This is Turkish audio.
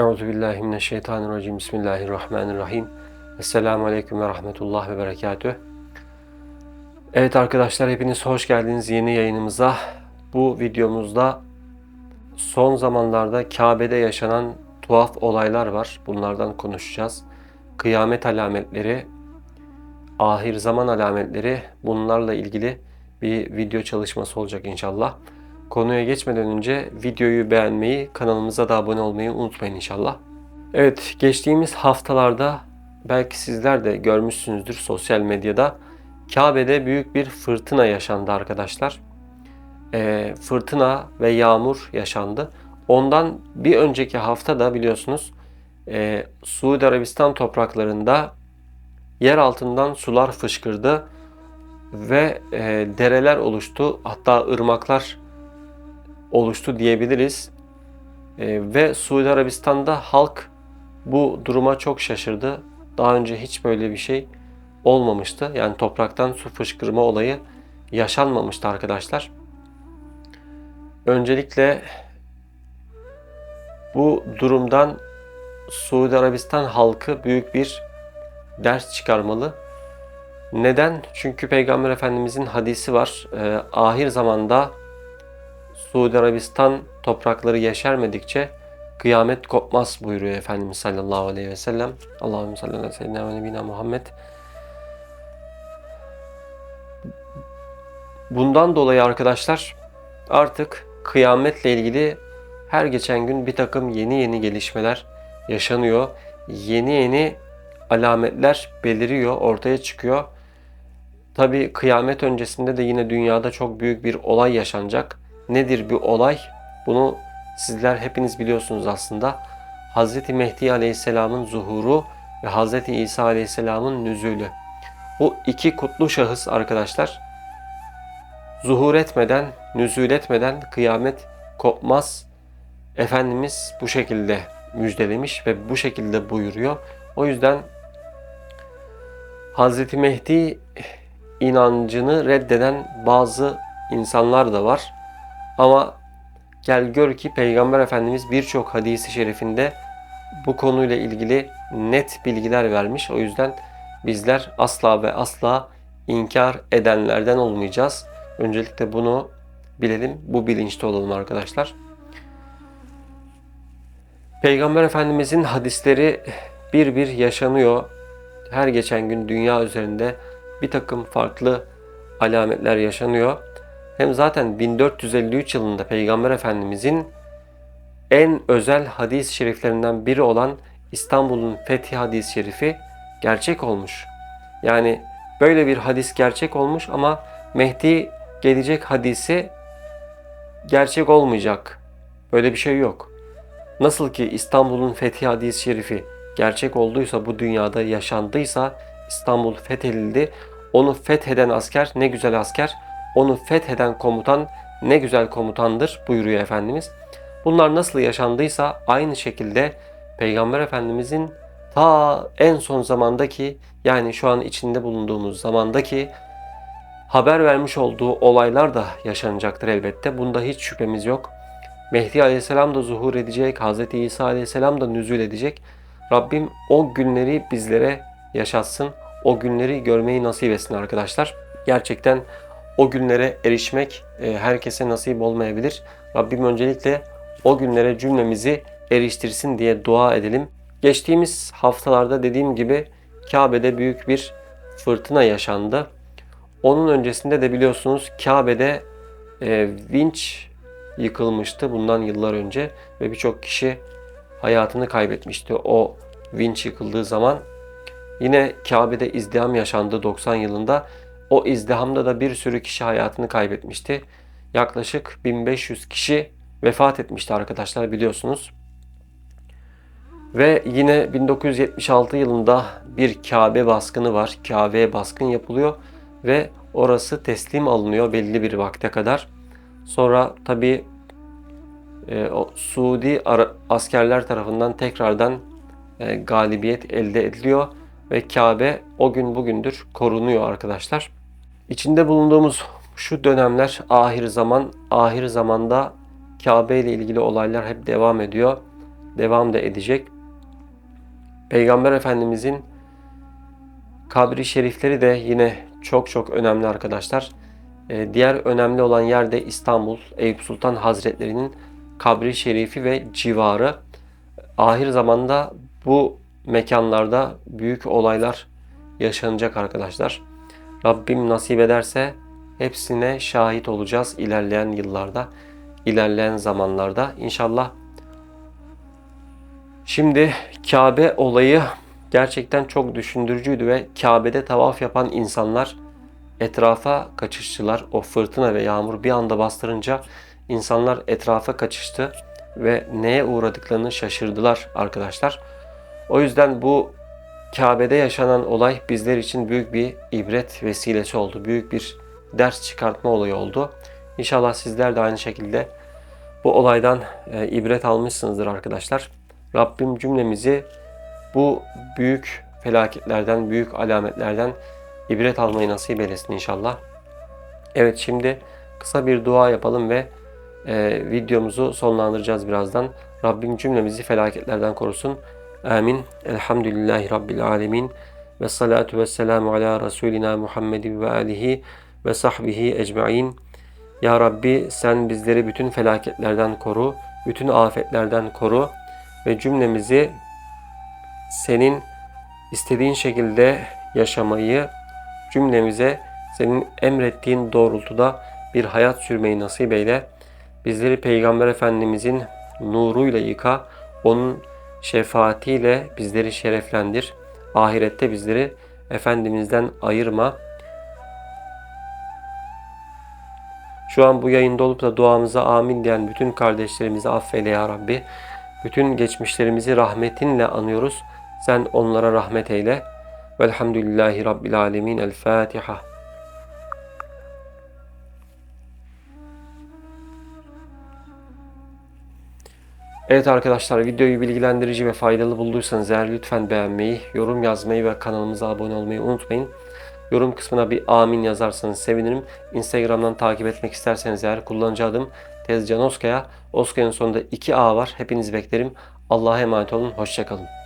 Euzu billahi mineşşeytanirracim. Bismillahirrahmanirrahim. Esselamu aleyküm ve rahmetullah ve berekatüh. Evet arkadaşlar hepiniz hoş geldiniz yeni yayınımıza. Bu videomuzda son zamanlarda Kabe'de yaşanan tuhaf olaylar var. Bunlardan konuşacağız. Kıyamet alametleri, ahir zaman alametleri bunlarla ilgili bir video çalışması olacak inşallah. Konuya geçmeden önce videoyu beğenmeyi, kanalımıza da abone olmayı unutmayın inşallah. Evet, geçtiğimiz haftalarda belki sizler de görmüşsünüzdür sosyal medyada. Kabe'de büyük bir fırtına yaşandı arkadaşlar. Ee, fırtına ve yağmur yaşandı. Ondan bir önceki hafta da biliyorsunuz e, Suudi Arabistan topraklarında yer altından sular fışkırdı ve e, dereler oluştu. Hatta ırmaklar oluştu diyebiliriz. E, ve Suudi Arabistan'da halk bu duruma çok şaşırdı. Daha önce hiç böyle bir şey olmamıştı. Yani topraktan su fışkırma olayı yaşanmamıştı arkadaşlar. Öncelikle bu durumdan Suudi Arabistan halkı büyük bir ders çıkarmalı. Neden? Çünkü Peygamber Efendimizin hadisi var. E, ahir zamanda Suudi Arabistan toprakları yeşermedikçe kıyamet kopmaz buyuruyor Efendimiz sallallahu aleyhi ve sellem. Allahümme salli ala seyyidina ve Muhammed. Bundan dolayı arkadaşlar artık kıyametle ilgili her geçen gün bir takım yeni yeni gelişmeler yaşanıyor. Yeni yeni alametler beliriyor, ortaya çıkıyor. Tabi kıyamet öncesinde de yine dünyada çok büyük bir olay yaşanacak. Nedir bir olay? Bunu sizler hepiniz biliyorsunuz aslında. Hz. Mehdi Aleyhisselam'ın zuhuru ve Hz. İsa Aleyhisselam'ın nüzulü. Bu iki kutlu şahıs arkadaşlar zuhur etmeden, nüzul etmeden kıyamet kopmaz. Efendimiz bu şekilde müjdelemiş ve bu şekilde buyuruyor. O yüzden Hz. Mehdi inancını reddeden bazı insanlar da var. Ama gel gör ki Peygamber Efendimiz birçok hadisi şerifinde bu konuyla ilgili net bilgiler vermiş. O yüzden bizler asla ve asla inkar edenlerden olmayacağız. Öncelikle bunu bilelim, bu bilinçte olalım arkadaşlar. Peygamber Efendimizin hadisleri bir bir yaşanıyor. Her geçen gün dünya üzerinde bir takım farklı alametler yaşanıyor. Hem zaten 1453 yılında Peygamber Efendimizin en özel hadis-i şeriflerinden biri olan İstanbul'un fethi hadis-i şerifi gerçek olmuş. Yani böyle bir hadis gerçek olmuş ama Mehdi gelecek hadisi gerçek olmayacak. Böyle bir şey yok. Nasıl ki İstanbul'un fethi hadis-i şerifi gerçek olduysa, bu dünyada yaşandıysa İstanbul fethedildi. Onu fetheden asker ne güzel asker, onu fetheden komutan ne güzel komutandır buyuruyor Efendimiz. Bunlar nasıl yaşandıysa aynı şekilde Peygamber Efendimizin ta en son zamandaki yani şu an içinde bulunduğumuz zamandaki haber vermiş olduğu olaylar da yaşanacaktır elbette. Bunda hiç şüphemiz yok. Mehdi Aleyhisselam da zuhur edecek, Hz. İsa Aleyhisselam da nüzul edecek. Rabbim o günleri bizlere yaşatsın. O günleri görmeyi nasip etsin arkadaşlar. Gerçekten o günlere erişmek e, herkese nasip olmayabilir. Rabbim öncelikle o günlere cümlemizi eriştirsin diye dua edelim. Geçtiğimiz haftalarda dediğim gibi Kabe'de büyük bir fırtına yaşandı. Onun öncesinde de biliyorsunuz Kabe'de e, vinç yıkılmıştı bundan yıllar önce ve birçok kişi hayatını kaybetmişti o vinç yıkıldığı zaman. Yine Kabe'de izdiham yaşandı 90 yılında. O izdihamda da bir sürü kişi hayatını kaybetmişti. Yaklaşık 1500 kişi vefat etmişti arkadaşlar biliyorsunuz. Ve yine 1976 yılında bir Kabe baskını var. Kabe'ye baskın yapılıyor ve orası teslim alınıyor belli bir vakte kadar. Sonra tabi e, o Suudi askerler tarafından tekrardan e, galibiyet elde ediliyor ve Kabe o gün bugündür korunuyor arkadaşlar. İçinde bulunduğumuz şu dönemler ahir zaman, ahir zamanda Kabe ile ilgili olaylar hep devam ediyor. devam da edecek. Peygamber Efendimizin kabri şerifleri de yine çok çok önemli arkadaşlar. Ee, diğer önemli olan yer de İstanbul Eyüp Sultan Hazretleri'nin kabri şerifi ve civarı. Ahir zamanda bu mekanlarda büyük olaylar yaşanacak arkadaşlar. Rabbim nasip ederse hepsine şahit olacağız ilerleyen yıllarda, ilerleyen zamanlarda inşallah. Şimdi Kabe olayı gerçekten çok düşündürücüydü ve Kabe'de tavaf yapan insanlar etrafa kaçıştılar. O fırtına ve yağmur bir anda bastırınca insanlar etrafa kaçıştı ve neye uğradıklarını şaşırdılar arkadaşlar. O yüzden bu Kabe'de yaşanan olay bizler için büyük bir ibret vesilesi oldu. Büyük bir ders çıkartma olayı oldu. İnşallah sizler de aynı şekilde bu olaydan e, ibret almışsınızdır arkadaşlar. Rabbim cümlemizi bu büyük felaketlerden, büyük alametlerden ibret almayı nasip eylesin inşallah. Evet şimdi kısa bir dua yapalım ve e, videomuzu sonlandıracağız birazdan. Rabbim cümlemizi felaketlerden korusun. Amin. Elhamdülillahi Rabbil alemin. Ve salatu ve selamu ala Resulina Muhammedin ve alihi ve sahbihi ecmain. Ya Rabbi sen bizleri bütün felaketlerden koru, bütün afetlerden koru ve cümlemizi senin istediğin şekilde yaşamayı, cümlemize senin emrettiğin doğrultuda bir hayat sürmeyi nasip eyle. Bizleri Peygamber Efendimizin nuruyla yıka, onun şefaatiyle bizleri şereflendir. Ahirette bizleri Efendimiz'den ayırma. Şu an bu yayında olup da duamıza amin diyen bütün kardeşlerimizi affeyle ya Rabbi. Bütün geçmişlerimizi rahmetinle anıyoruz. Sen onlara rahmet eyle. Velhamdülillahi Rabbil Alemin. El Fatiha. Evet arkadaşlar videoyu bilgilendirici ve faydalı bulduysanız eğer lütfen beğenmeyi, yorum yazmayı ve kanalımıza abone olmayı unutmayın. Yorum kısmına bir amin yazarsanız sevinirim. Instagram'dan takip etmek isterseniz eğer kullanıcı adım Tezcan Oskaya. Oskaya'nın sonunda 2 A var. Hepinizi beklerim. Allah'a emanet olun. Hoşçakalın.